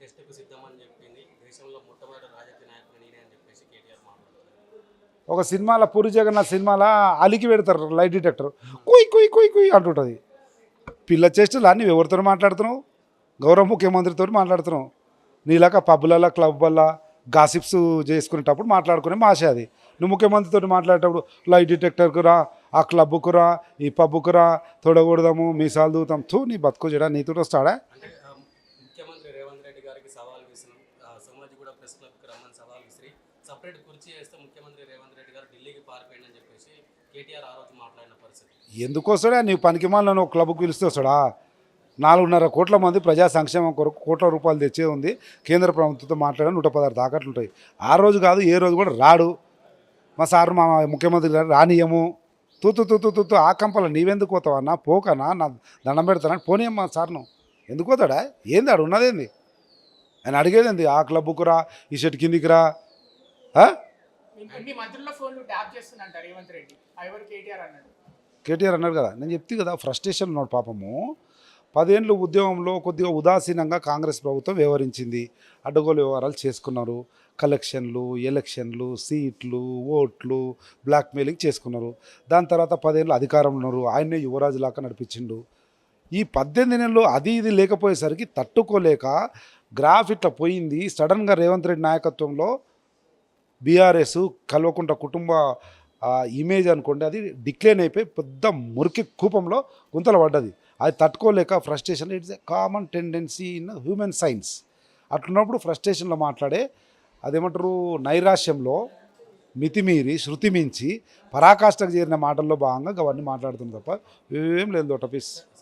టెస్ట్కు సిద్ధమని చెప్పింది. దేశంలో మొట్టమొదటి రాజకీయ నాయకుడు నేనే అని చెప్పేసి కేటీఆర్ మాట్లాడుతున్నారు. ఒక సినిమాలో పూరి జగన్నాథ్ సినిమాలో అలికి పెడతారు లైట్ డిటెక్టర్. కుయ్ కుయ్ కుయ్ కుయ్ అంటుంటుంది. పిల్ల చేష్టలు అన్నీ ఎవరితో మాట్లాడుతున్నావు? గౌరవ ముఖ్యమంత్రితో మాట్లాడుతున్నావు. నీలాక పబ్బులలో క్లబ్లలో గాసిప్స్ చేసుకునేటప్పుడు మాట్లాడుకునే భాష అది. నువ్వు ముఖ్యమంత్రితో మాట్లాడేటప్పుడు లైట్ డిటెక్టర్కు రా ఆ క్లబ్కు రా ఈ పబ్బుకు రా తొడగొడదాము మీసాలు దూతాం. తూ నీ బతుకు చేయడా నీతో వస్తాడా అంటే ఆ, ముఖ్యమంత్రి రేవంత్ రెడ్డి గారికి సవాల్ విసినాం సమాజ్ కూడా ప్రెస్ క్లబ్కి రమ్మని సవాల్ విసిరి సపరేట్ కుర్చీ వేస్తే ముఖ్యమంత్రి రేవంత్ రెడ్డి గారు ఢిల్లీకి పారిపోయిందని చెప్పేసి కేటీఆర్ ఆ రోజు మాట్లాడిన పరిస్థితి. ఎందుకు వస్తాడా నీ పనికి మాలను నువ్వు క్లబ్కి పిలిస్తే వస్తాడా నాలుగున్నర కోట్ల మంది ప్రజా సంక్షేమం కొరకు కోట్ల రూపాయలు తెచ్చే ఉంది. కేంద్ర ప్రభుత్వంతో మాట్లాడే నూట పదహారు తాకట్లు ఉంటాయి. ఆ రోజు కాదు ఏ రోజు కూడా రాడు. మా సార్ మా ముఖ్యమంత్రి గారు రానియము. తూతు తూతు తూతు ఆ కంపల నీవెందుకు పోతావన్నా? పోకనా? నా దండం పెడతానా పోనీయమ్మా సార్ను. ఎందుకు పోతాడా? ఏంది ఆడు ఉన్నదేంది? ఆయన అడిగేదేంది ఆ క్లబ్కు రా ఈ షర్ట్ కిందికి రా. కేటీఆర్ అన్నాడు. కేటీఆర్ అన్నాడు కదా. నేను చెప్తే కదా ఫ్రస్ట్రేషన్ ఉన్నాడు పాపము. పదేళ్ళు ఉద్యమంలో కొద్దిగా ఉదాసీనంగా కాంగ్రెస్ ప్రభుత్వం వ్యవహరించింది. అడ్డగోలు వ్యవహారాలు చేసుకున్నారు. కలెక్షన్లు ఎలక్షన్లు సీట్లు ఓట్లు బ్లాక్మెయిలింగ్ చేసుకున్నారు. దాని తర్వాత పదేళ్ళు అధికారంలో ఉన్నారు. ఆయన్నే యువరాజు లాగా నడిపించిండు. ఈ పద్దెనిమిది నెలలు అది ఇది లేకపోయేసరికి తట్టుకోలేక గ్రాఫ్ ఇట్లా పోయింది. సడన్గా రేవంత్ రెడ్డి నాయకత్వంలో బీఆర్ఎస్ కల్వకుంట కుటుంబ ఇమేజ్ అనుకోండి అది డిక్లైన్ అయిపోయి పెద్ద మురికి కూపంలో గుంతలు పడ్డది. అది తట్టుకోలేక frustration it's a common tendency in human science. అట్లున్నప్పుడు ఫ్రస్ట్రేషన్లో మాట్లాడే అదేమంటారు నైరాశ్యంలో మితిమీరి శృతి మించి పరాకాష్ఠకు చేరిన మాటల్లో భాగంగా అవన్నీ మాట్లాడుతుంది తప్ప ఏం లేదు దొట్ట